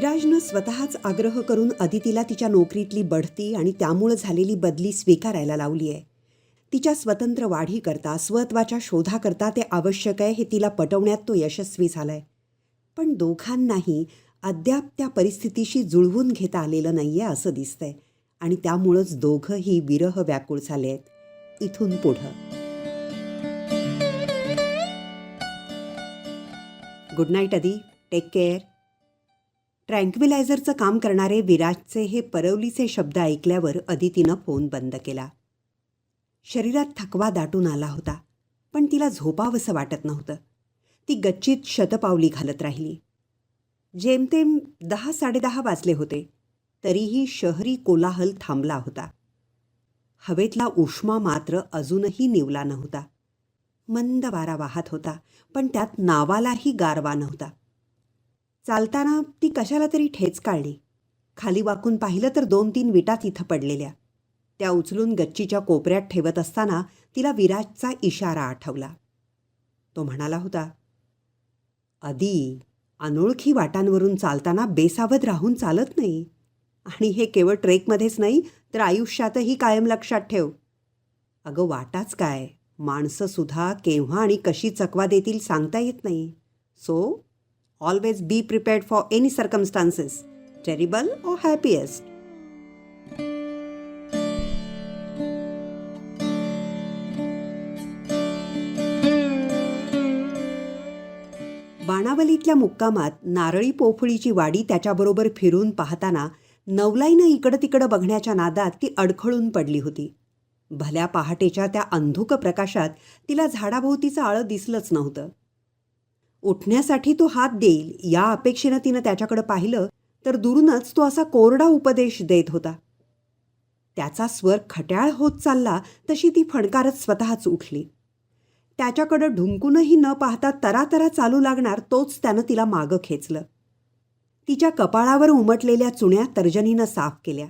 विराजनं स्वतःच आग्रह करून अदितीला तिच्या नोकरीतली बढती आणि त्यामुळं झालेली बदली स्वीकारायला लावली आहे. तिच्या स्वतंत्र वाढीकरता स्वत्वाच्या शोधाकरता ते आवश्यक आहे हे तिला पटवण्यात तो यशस्वी झालाय. पण दोघांनाही अद्याप त्या परिस्थितीशी जुळवून घेता आलेलं नाही आहे असं दिसतंय आणि त्यामुळंच दोघंही विरह व्याकुळ झाले आहेत. इथून पुढं. Good night Adi. Take care. ट्रँक्विलायझरचं काम करणारे विराजचे हे परवलीचे शब्द ऐकल्यावर अदितीनं फोन बंद केला. शरीरात थकवा दाटून आला होता पण तिला झोपावंसं वाटत नव्हतं. ती गच्चीत शतपावली घालत राहिली. जेमतेम दहा साडेदहा वाजले होते तरीही शहरी कोलाहल थांबला होता. हवेतला उष्मा मात्र अजूनही निवला नव्हता. मंद वारा वाहत होता पण त्यात नावालाही गारवा नव्हता. चालताना ती कशाला तरी ठेच काढली. खाली वाकून पाहिलं तर दोन तीन विटा तिथं पडलेल्या. त्या उचलून गच्चीच्या कोपऱ्यात ठेवत असताना तिला विराजचा इशारा आठवला. तो म्हणाला होता आधी अनोळखी वाटांवरून चालताना बेसावध राहून चालत नाही. आणि हे केवळ ट्रेकमध्येच नाही तर आयुष्यातही कायम लक्षात ठेव. अगं वाटाच काय? माणसंसुद्धा केव्हा आणि कशी चकवा देतील सांगता येत नाही. So always be prepared for any circumstances terrible or happiest बाणावलीतल्या मुक्कामात नारळी पोफळीची वाडी त्याच्याबरोबर फिरून पाहताना नवलाईनं इकडं तिकडं बघण्याच्या नादात ती अडखळून पडली होती. भल्या पहाटेच्या त्या अंधुक प्रकाशात तिला झाडाभोवतीचं आळं दिसलंच नव्हतं. उठण्यासाठी तो हात देईल या अपेक्षेनं तिनं त्याच्याकडं पाहिलं तर दुरूनच तो असा कोरडा उपदेश देत होता. त्याचा स्वर खट्याळ होत चालला तशी ती फणकारत स्वतःच उठली. त्याच्याकडं ढुंकूनही न पाहता तरातरा चालू लागणार तोच त्यानं तिला मागं खेचलं. तिच्या कपाळावर उमटलेल्या चुण्या तर्जनीनं साफ केल्या.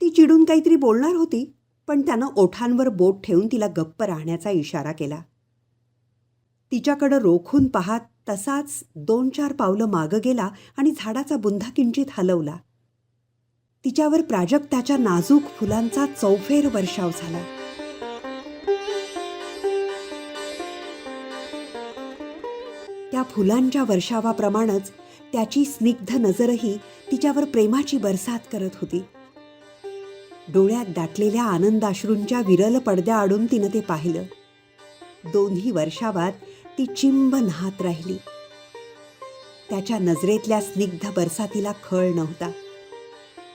ती चिडून काहीतरी बोलणार होती पण त्यानं ओठांवर बोट ठेवून तिला गप्प राहण्याचा इशारा केला. तिच्याकडं रोखून पाहात तसाच दोन चार पावलं मागं गेला आणि झाडाचा बुंधा किंचित हलवला. तिच्यावर प्राजक्ताच्या नाजूक फुलांचा चौफेर वर्षाव झाला. त्या फुलांच्या वर्षावाप्रमाणेच त्याची स्निग्ध नजरही तिच्यावर प्रेमाची बरसात करत होती. डोळ्यात दाटलेल्या आनंदाश्रूंच्या विरल पडद्या आडून तिनं ते पाहिलं. दोन्ही वर्षावात ती चिंब न्हात राहिली. त्याच्या नजरेतल्या स्निग्ध बरसातीला खळ नव्हता.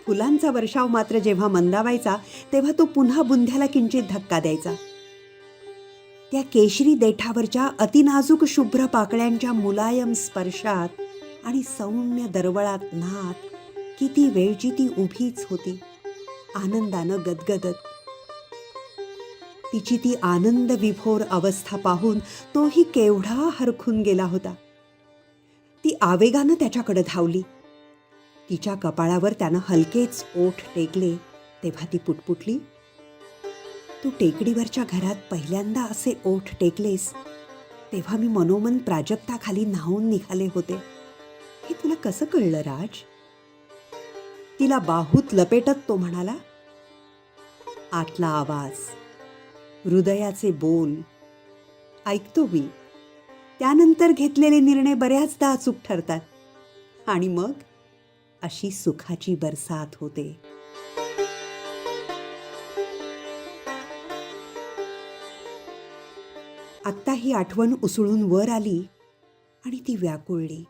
फुलांचा वर्षाव मात्र जेव्हा मंदावायचा तेव्हा तो पुन्हा बुंध्याला किंचित धक्का द्यायचा. त्या केशरी देठावरच्या अतिनाजूक शुभ्र पाकळ्यांच्या मुलायम स्पर्शात आणि सौम्य दरवळात नात किती वेळची ती उभीच होती. आनंदानं गदगदत. तिची ती आनंद विभोर अवस्था पाहून तोही केवढा हरखून गेला होता. ती आवेगानं त्याच्याकडे धावली. तिच्या कपाळावर त्यानं हलकेच ओठ टेकले तेव्हा ती पुटपुटली. तू टेकडीवरच्या घरात पहिल्यांदा असे ओठ टेकलेस तेव्हा मी मनोमन प्राजक्ताखाली न्हावून निघाले होते. हे तुला कसं कळलं राज? तिला बाहूत लपेटत तो म्हणाला आतला आवाज हृदयाचे बोल. ऐकतो मी. त्यानंतर घेतलेले निर्णय बऱ्याचदा अचूक ठरतात. आणि मग अशी सुखाची बरसात होते. आत्ता ही आठवण उसळून वर आली आणि ती व्याकुळली.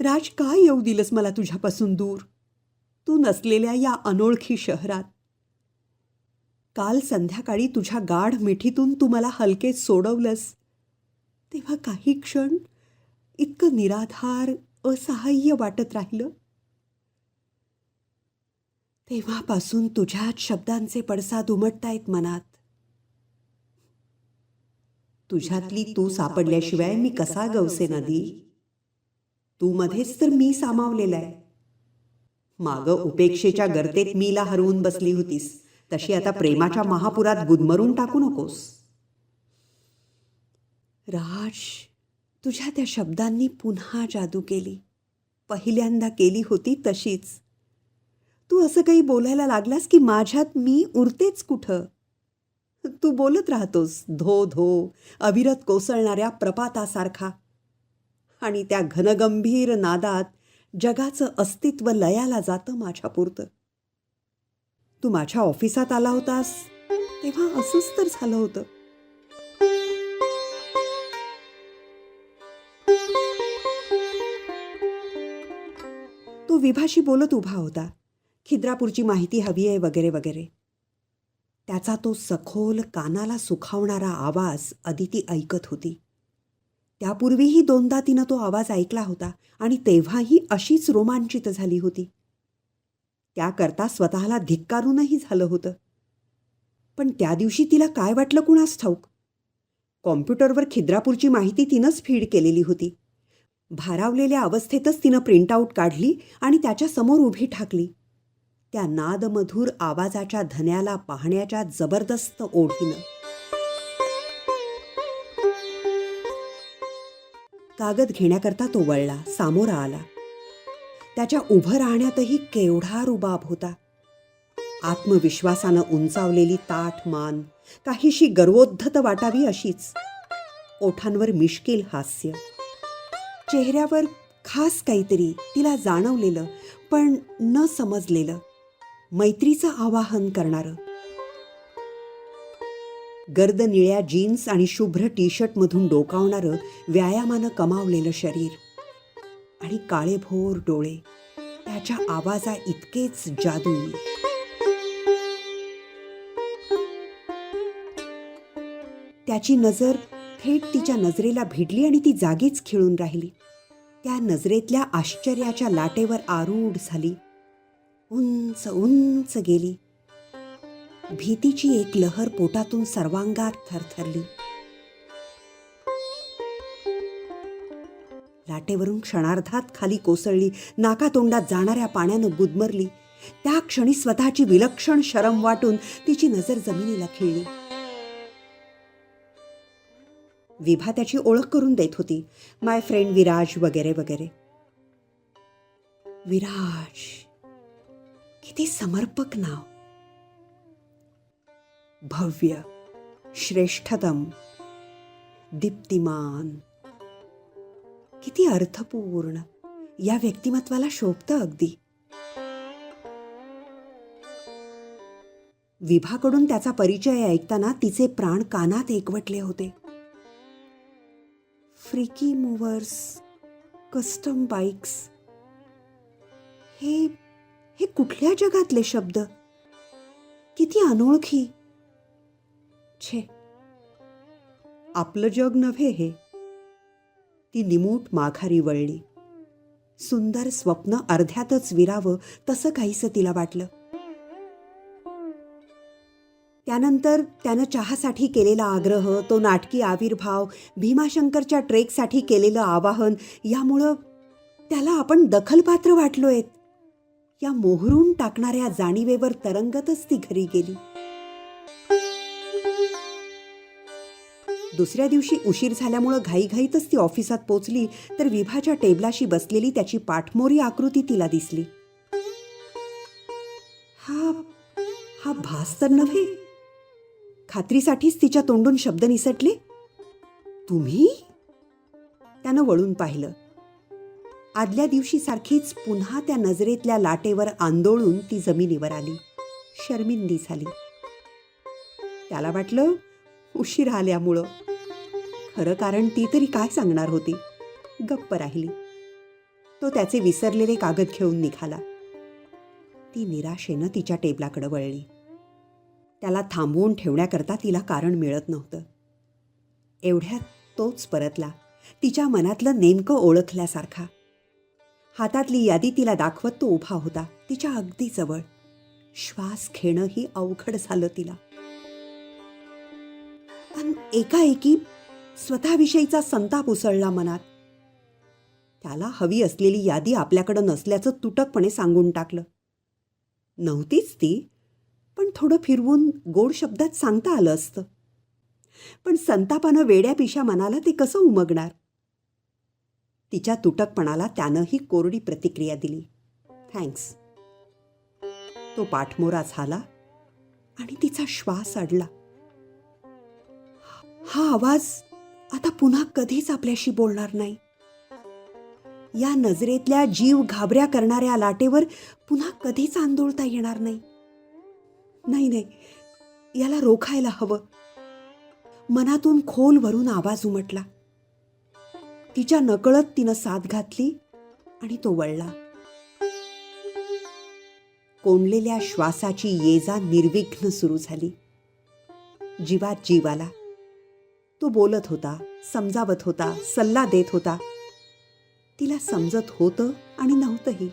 राज काय येऊ दिलंस मला तुझ्यापासून दूर? तू नसलेल्या या अनोळखी शहरात. काल संध्याकाळी तुझ्या गाढ मिठीतून तू मला हलके सोडवलंस. तेव्हा काही क्षण इतकं निराधार असहाय्य वाटत राहिलं. तेव्हापासून तुझ्याच शब्दांचे पडसाद उमटतायत मनात. तुझ्यातली तू सापडल्याशिवाय मी कसा गवसे नदी? तू मध्येच तर मी सामावलेला आहे माग उपेक्षेच्या गर्तेत मीला हरवून बसली होतीस. तशी आता प्रेमाच्या महापुरात गुदमरून टाकू नकोस. राज तुझ्या त्या शब्दांनी पुन्हा जादू केली. पहिल्यांदा केली होती तशीच. तू असं काही बोलायला लागलास की माझ्यात मी उरतेच कुठं? तू बोलत राहतोस धो धो अविरत कोसळणाऱ्या प्रपातासारखा. आणि त्या घनगंभीर नादात जगाचं अस्तित्व लयाला जातं माझ्यापुरतं. तू माझ्या ऑफिसात आला होतास? तेव्हा असंच तर झालं होतं. तो विभाशी बोलत उभा होता. खिद्रापूरची माहिती हवी आहे वगैरे वगैरे. त्याचा तो सखोल कानाला सुखावणारा आवाज अदिती ऐकत होती. त्यापूर्वीही दोनदा तिनं तो आवाज ऐकला होता आणि तेव्हाही अशीच रोमांचित झाली होती. त्याकरता स्वतःला धिक्कारूनही झालं होतं. पण त्या दिवशी तिला काय वाटलं कुणास ठाऊक? कॉम्प्युटरवर खिद्रापूरची माहिती तिनंच फीड केलेली होती. भारावलेल्या अवस्थेतच तिनं प्रिंटआउट काढली आणि त्याच्यासमोर उभी ठाकली. त्या नादमधूर आवाजाच्या धन्याला पाहण्याच्या जबरदस्त ओढीनं. कागद घेण्याकरता तो वळला सामोरा आला. त्याच्या उभं राहण्यातही केवढा रुबाब होता. आत्मविश्वासानं उंचावलेली ताठ मान काहीशी गर्वोद्धत वाटावी अशीच. ओठांवर मिश्किल हास्य. चेहऱ्यावर खास काहीतरी तिला जाणवलेलं पण न समजलेलं. मैत्रीचं आवाहन करणारं. गर्द निळ्या जीन्स आणि शुभ्र टी शर्टमधून डोकावणारं व्यायामानं कमावलेलं शरीर. आणि काळेभोर डोळे. त्याच्या आवाजा इतकेच जादुई. त्याची नजर थेट तिच्या नजरेला भिडली आणि ती जागीच खिळून राहिली. त्या नजरेतल्या आश्चर्याच्या लाटेवर आरूढ झाली. उंच उंच गेली. भीतीची एक लहर पोटातून सर्वांगात थरथरली. लाटेवरून क्षणार्धात खाली कोसळली नाकातोंडात जाणाऱ्या पाण्यानं गुदमरली. त्या क्षणी स्वतःची विलक्षण शरम वाटून तिची नजर जमिनीला खिळली. विभा त्याची ओळख करून देत होती. माय फ्रेंड विराज वगैरे वगैरे. विराज किती समर्पक नाव. भव्य श्रेष्ठतम दीप्तिमान. किती अर्थपूर्ण. या व्यक्तिमत्वाला शोभतं अगदी. विभाकडून त्याचा परिचय ऐकताना तिचे प्राण कानात एकवटले होते. फ्रिकी मूव्हर्स कस्टम बाईक्स हे हे कुठल्या जगातले शब्द? किती अनोळखी. छे. आपलं जग नव्हे हे. ती निमूट माघारी वळली. सुंदर स्वप्न अर्ध्यातच विरावं तसं काहीसं तिला वाटलं. त्यानंतर त्यानं चहासाठी केलेला आग्रह तो नाटकी आविर्भाव भीमाशंकरच्या ट्रेकसाठी केलेलं आवाहन यामुळं त्याला आपण दखलपात्र वाटलोयत. या मोहरून टाकणाऱ्या जाणीवेवर तरंगतच ती घरी गेली. दुसऱ्या दिवशी उशीर झाल्यामुळं घाईघाईतच ती ऑफिसात पोचली तर विभाच्या टेबलाशी बसलेली त्याची पाठमोरी आकृती तिला दिसली. हा हा भास तर नव्हे. खात्रीसाठीच तिच्या तोंडून शब्द निसटले. तुम्ही? त्यानं वळून पाहिलं. आदल्या दिवशी सारखीच पुन्हा त्या नजरेतल्या लाटेवर आंदोळून ती जमिनीवर आली. शर्मिंदी झाली. त्याला वाटलं उशीर आल्यामुळं. खरं कारण ती तरी काय सांगणार होती? गप्प राहिली. तो त्याचे विसरलेले कागद घेऊन निघाला. ती निराशेनं तिच्या टेबलाकडं वळली. त्याला थांबवून ठेवण्याकरता तिला कारण मिळत नव्हतं. एवढ्यात तोच परतला. तिच्या मनातलं नेमकं ओळखल्यासारखा. हातातली यादी तिला दाखवत तो उभा होता तिच्या अगदी जवळ. श्वास घेणंही अवघड झालं तिला. पण एकाएकी स्वतःविषयीचा संताप उसळला मनात. त्याला हवी असलेली यादी आपल्याकडं नसल्याचं तुटकपणे सांगून टाकलं. नव्हतीच ती पण थोडं फिरवून गोड शब्दात सांगता आलं असतं. पण संतापानं वेड्यापिशा मनाला ते कसं उमगणार? तिच्या तुटकपणाला त्यानंही कोरडी प्रतिक्रिया दिली. थँक्स. तो पाठमोरा झाला आणि तिचा श्वास अडला. हा आवाज आता पुन्हा कधीच आपल्याशी बोलणार नाही. या नजरेतल्या जीव घाबऱ्या करणाऱ्या लाटेवर पुन्हा कधीच आंदोलता येणार नाही. नाही नाही याला रोखायला हवं. मनातून खोल भरून आवाज उमटला. तिच्या नकळत तिनं साथ घातली आणि तो वळला. कोंडलेल्या श्वासाची ये जा निर्विघ्न सुरू झाली. जीवात जीव आला. तो बोलत होता समजावत होता सल्ला देत होता. तिला समजत होतं आणि नव्हतंही.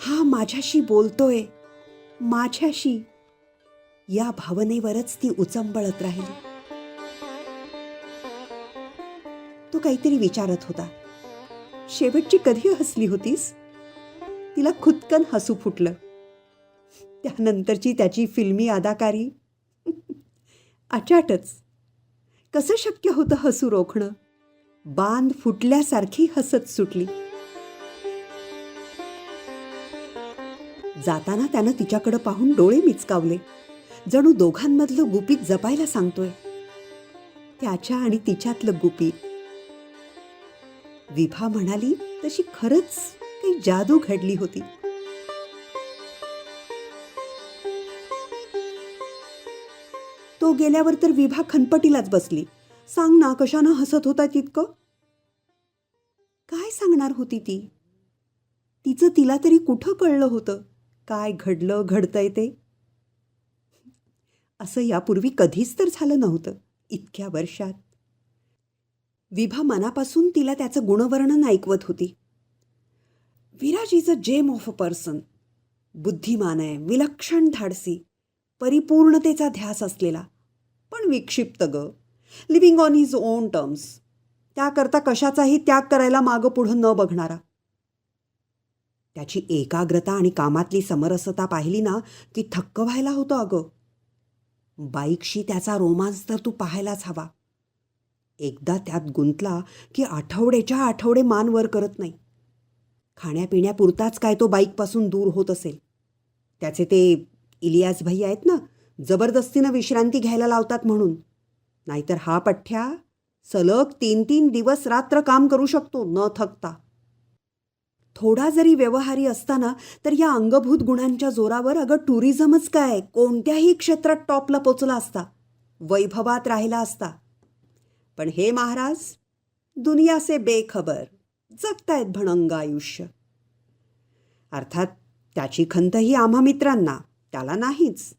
हा माझ्याशी बोलतोय. माझ्याशी. या भावनेवरच ती उचंबळत राहिली. तो काहीतरी विचारत होता. शेवटची कधी हसली होतीस? तिला खुदकन हसू फुटलं. त्यानंतरची त्याची फिल्मी अदाकारी अचाटच. कसं शक्य होतं हसू रोखणं? बांध फुटल्यासारखी हसत सुटली. जाताना त्यानं तिच्याकडे पाहून डोळे मिचकावले. जणू दोघांमधलं गुपित जपायला सांगतोय. त्याच्या आणि तिच्यातलं गुपित. विभा म्हणाली तशी खरंच काही जादू घडली होती. तो गेल्यावर तर विभा खनपटीलाच बसली. सांग ना कशानं हसत होता तितकं? काय सांगणार होती ती? तिचं तिला तरी कुठं कळलं होतं? काय घडलं घडतंय ते? असं यापूर्वी कधीच तर झालं नव्हतं इतक्या वर्षात. विभा मनापासून तिला त्याचं गुणवर्णन ऐकवत होती. Viraj is a gem of a person बुद्धिमान आहे विलक्षण धाडसी परिपूर्णतेचा ध्यास असलेला. पण विक्षिप्त ग. Living on his own terms त्याकरता कशाचाही त्याग करायला मागं पुढं न बघणारा. त्याची एकाग्रता आणि कामातली समरसता पाहिली ना की थक्क व्हायला होतं अगं. बाईकशी त्याचा रोमांस तर तू पाहायलाच हवा. एकदा त्यात गुंतला की आठवड्याच्या आठवडे मान वर करत नाही. खाण्यापिण्यापुरताच काय तो बाईकपासून दूर होत असेल. त्याचे ते इलियास भाई आहेत ना जबरदस्तीनं विश्रांती घ्यायला लावतात म्हणून. नाहीतर हा पठ्ठ्या सलग तीन तीन दिवस रात्र काम करू शकतो न थकता. थोडा जरी व्यवहारी असताना तर या अंगभूत गुणांच्या जोरावर अगं टुरिझमच काय? कोणत्याही क्षेत्रात टॉपला पोचला असता वैभवात राहिला असता. पण हे महाराज दुनिया से बेखबर जगतायत भणंग आयुष्य. अर्थात त्याची खंत ही आम्हा मित्रांना त्याला नाहीच.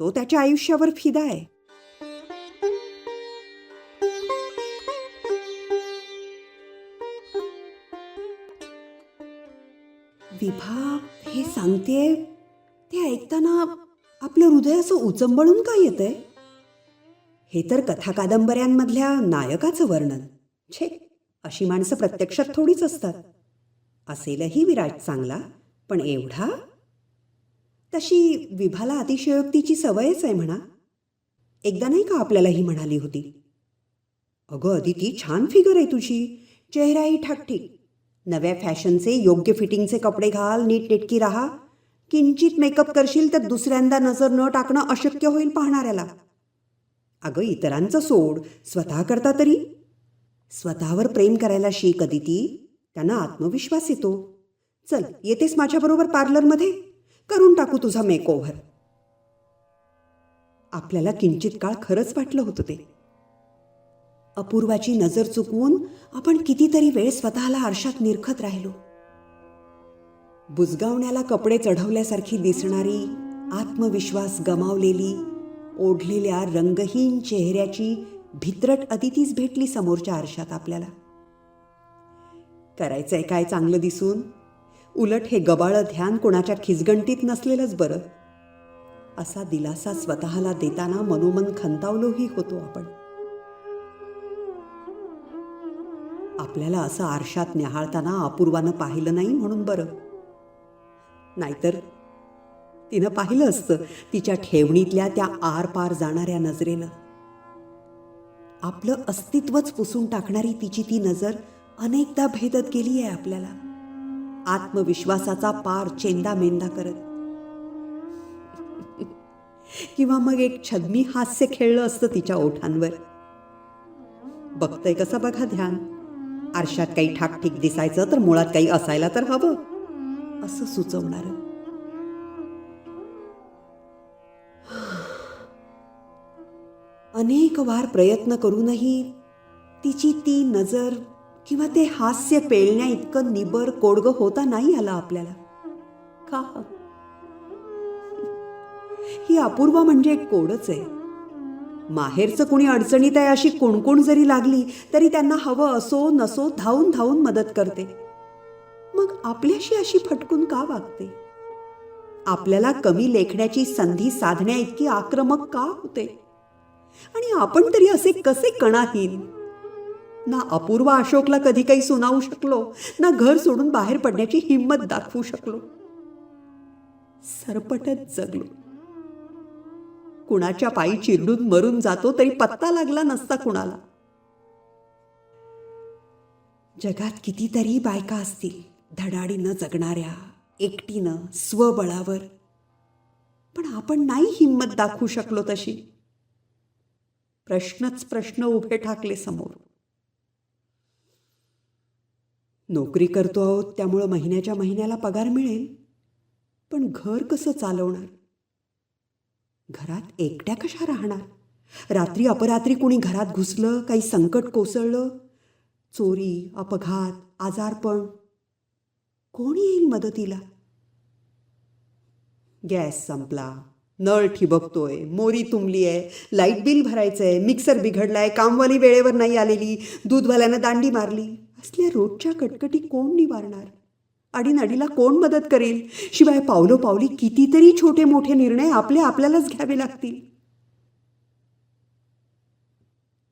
तो त्याच्या आयुष्यावर फिदा आहे. विभा हे सांगतेय ते ऐकताना आपलं हृदय असं उचंबळून का येतंय? हे तर कथा कादंबऱ्यांमधल्या नायकाचं वर्णन. छे अशी माणसं प्रत्यक्षात थोडीच असतात. असेलही विराट चांगला पण एवढा तशी विभाला अतिशयोक्तीची सवयच आहे म्हणा. एकदा नाही का आपल्याला ही म्हणाली होती अगं अदिती छान फिगर आहे तुझी. चेहराही ठाकठीक. नव्या फॅशनचे योग्य फिटिंगचे कपडे घाल नीट नेटकी राहा. किंचित मेकअप करशील तर दुसऱ्यांदा नजर न टाकणं अशक्य होईल पाहणाऱ्याला. अगं इतरांचं सोड. स्वतः करता तरी? स्वतःवर प्रेम करायला शिक अदिती. त्यांना आत्मविश्वास येतो. चल येतेस माझ्याबरोबर पार्लरमध्ये. करून टाकू तुझा मेकओव्हर आपल्याला किंचित काळ खरंच वाटलं होतं ते. अपूर्वाची नजर चुकवून आपण कितीतरी वेळ स्वतःला आरशात निरखत राहिलो. बुजगावण्याला कपडे चढवल्यासारखी दिसणारी आत्मविश्वास गमावलेली ओढलेल्या रंगहीन चेहऱ्याची भित्रट अदितीच भेटली समोरच्या आरशात आपल्याला. करायचंय काय चांगलं दिसून? उलट हे गबाळं ध्यान कोणाच्या खिसगंटीत नसलेलंच बरं. असा दिलासा स्वतःला देताना मनोमन खंतावलोही होतो आपण. आपल्याला असं आरशात न्याहाळताना अपूर्वानं पाहिलं नाही म्हणून बरं. नाहीतर तिनं पाहिलं असतं तिच्या ठेवणीतल्या त्या आरपार जाणाऱ्या नजरेनं. आपलं अस्तित्वच पुसून टाकणारी तिची ती नजर अनेकदा भेदत गेली आहे आपल्याला. आत्मविश्वासाचा पार चेंदा मेंदा करत. किंवा मग एक छद्मी हास्य खेळलं असतं तिच्या ओठांवर. बघतय कसं बघा ध्यान. आरशात काही ठाकठीक दिसायचं तर मुळात काही असायला तर हवं. असं सुचवणार. अनेक वार प्रयत्न करूनही तिची ती नजर किंवा ते हास्य पेलण्या इतकं निबर कोडगं होता नाही आला आपल्याला? का? ही अपूर्वा म्हणजे एक कोडच आहे. माहेरचं कुणी अडचणीत आहे अशी कुणकुण जरी लागली तरी त्यांना हवं असो नसो धावून धावून मदत करते. मग आपल्याशी अशी फटकून का वागते? आपल्याला कमी लेखण्याची संधी साधण्या इतकी आक्रमक का होते? आणि आपण तरी असे कसे कणाहीन? ना अपूर्वा अशोकला कधी काही सुनावू शकलो ना घर सोडून बाहेर पडण्याची हिंमत दाखवू शकलो. सरपटत जगलो. कुणाच्या पायी चिरडून मरून जातो तरी पत्ता लागला नसता कुणाला. जगात कितीतरी बायका असतील धडाडीनं जगणाऱ्या एकटीनं स्वबळावर. पण आपण नाही हिंमत दाखवू शकलो तशी. प्रश्नच प्रश्न उभे ठाकले समोर. नोकरी करतो आहोत त्यामुळं महिन्याच्या महिन्याला पगार मिळेल. पण घर कसं चालवणार? घरात एकट्या कशा राहणार? रात्री अपरात्री कुणी घरात घुसलं काही संकट कोसळलं? चोरी अपघात आजारपण. कोण येईल मदतीला? गॅस संपला. नळ ठिबकतोय. मोरी तुंबली आहे लाइट बिल भरायचं आहे मिक्सर बिघडलाय. कामवाली वेळेवर नाही आलेली. दूधवाल्यानं दांडी मारली. असल्या रोजच्या कटकटी कोण निवारणार? अडीनाडीला कोण मदत करेल? शिवाय पावलो पावली कितीतरी छोटे मोठे निर्णय आपले आपल्यालाच घ्यावे लागतील.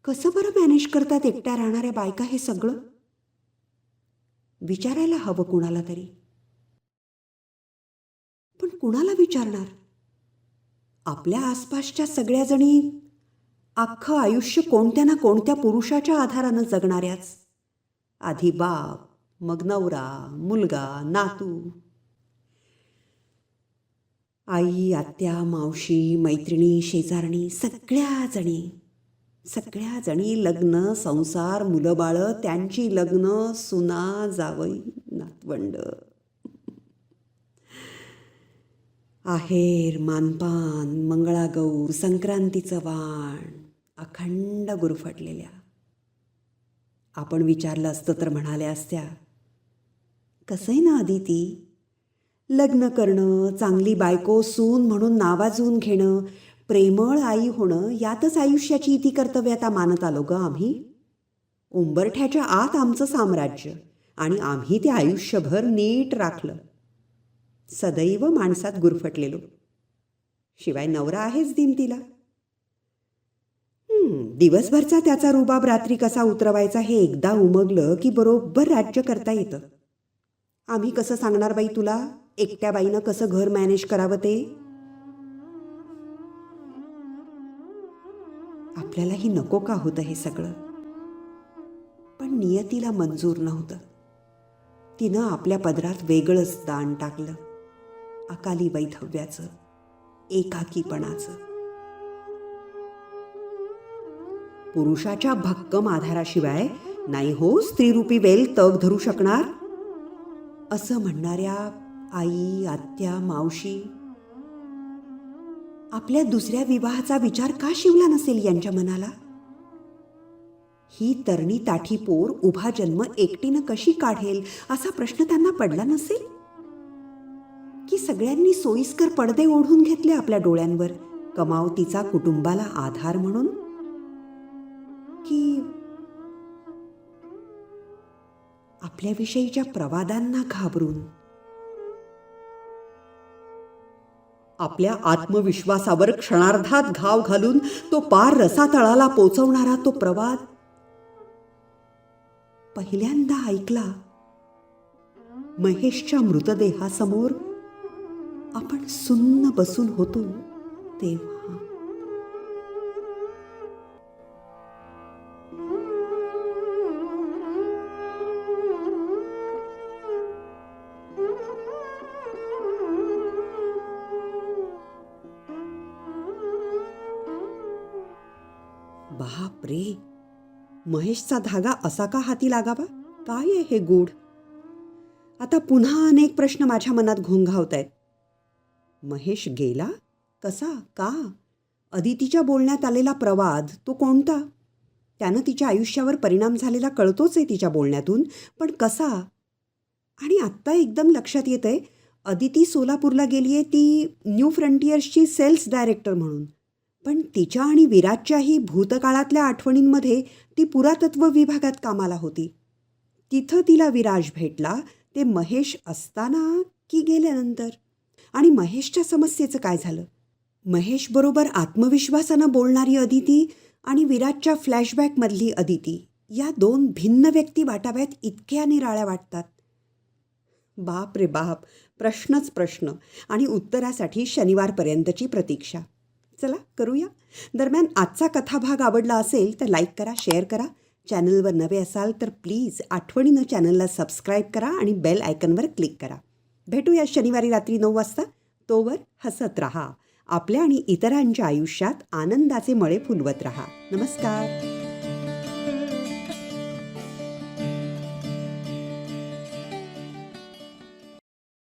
कसं बरं मॅनेज करतात एकट्या राहणाऱ्या बायका हे सगळं? विचारायला हवं कुणाला तरी. पण कुणाला विचारणार? आपल्या आसपासच्या सगळ्या जणी अख्खं आयुष्य कोणत्या ना कोणत्या पुरुषाच्या आधारानं जगणाऱ्याच. आधी बाप मग नवरा मुलगा नातू. आई आत्या मावशी मैत्रिणी शेजारणी सगळ्या जणी सगळ्या जणी लग्न संसार मुलं बाळं त्यांची लग्न सुना जावई नातवंड. आहेर मानपान मंगळागौर संक्रांतीचं वाण अखंड गुरफटलेल्या आपण विचारलं असतं तर म्हणाल्या असत्या कसं आहे ना अदिती? लग्न करणं चांगली बायको सून म्हणून नावाजून घेणं प्रेमळ आई होणं यातच आयुष्याची इति कर्तव्यता मानत आलो ग आम्ही. उंबरठ्याच्या आत आमचं साम्राज्य आणि आम्ही ते आयुष्यभर नीट राखलं. सदैव माणसात गुरफटलेलो. शिवाय नवरा आहेच दिमतीला दिवसभरचा त्याचा रुबाब रात्री कसा उतरवायचा हे एकदा उमगलं की बरोबर राज्य करता येतं. आम्ही कसं सांगणार बाई तुला? एकट्या बाईनं कसं घर मॅनेज करावं ते? आपल्यालाही नको का होतं हे सगळं? पण नियतीला मंजूर नव्हतं. तिनं आपल्या पदरात वेगळंच दान टाकलं. अकाली वैधव्याचं एकाकीपणाचं. पुरुषाच्या भक्कम आधाराशिवाय नाही हो स्त्रीरूपी वेल तग धरू शकणार? असं म्हणणाऱ्या आई आत्या मावशी आपल्या दुसऱ्या विवाहाचा विचार का शिवला नसेल यांच्या मनाला? ही तरणी ताठी पोर उभा जन्म एकटीनं कशी काढेल असा प्रश्न त्यांना पडला नसेल? की सगळ्यांनी सोयीस्कर पडदे ओढून घेतले आपल्या डोळ्यांवर कमावतीचा कुटुंबाला आधार म्हणून? की आपल्याविषयीच्या प्रवादांना घाबरून आपल्या आत्मविश्वासावर क्षणार्धात घाव घालून तो पार रसातळाला पोचवणारा तो प्रवाद पहिल्यांदा ऐकला महेशच्या मृतदेहासमोर आपण सुन्न बसून होतो तेव्हा. महेशचा धागा असा का हाती लागावा? काय आहे हे गूढ? आता पुन्हा अनेक प्रश्न माझ्या मनात घोंघावत आहेत महेश गेला? कसा? का? अदितीच्या बोलण्यात आलेला प्रवाद तो कोणता? त्यानं तिच्या आयुष्यावर परिणाम झालेला कळतोच आहे तिच्या बोलण्यातून पण कसा? आणि आत्ता एकदम लक्षात येत आहे अदिती सोलापूरला गेली आहे ती न्यू फ्रंटियर्सची सेल्स डायरेक्टर म्हणून. पण तिच्या आणि विराटच्याही भूतकाळातल्या आठवणींमध्ये ती पुरातत्व विभागात कामाला होती. तिथं तिला विराज भेटला ते महेश असताना की गेल्यानंतर? आणि महेशच्या समस्येचं काय झालं? महेशबरोबर आत्मविश्वासानं बोलणारी अदिती आणि विराटच्या फ्लॅशबॅकमधली अदिती या दोन भिन्न व्यक्ती वाटाव्यात इतक्या निराळ्या वाटतात. बाप रे बाप प्रश्नच प्रश्न आणि उत्तरासाठी शनिवारपर्यंतची प्रतीक्षा. चला करूया. दरम्यान आजचा कथाभाग आवडला असेल तर लाईक करा शेअर करा. चॅनलवर नवे असाल तर प्लीज आठवणीनं चॅनलला सबस्क्राईब करा आणि बेल आयकनवर क्लिक करा. भेटूया शनिवारी रात्री नऊ वाजता. तोवर हसत रहा. आपल्या आणि इतरांच्या आयुष्यात आनंदाचे मळे फुलवत रहा. नमस्कार.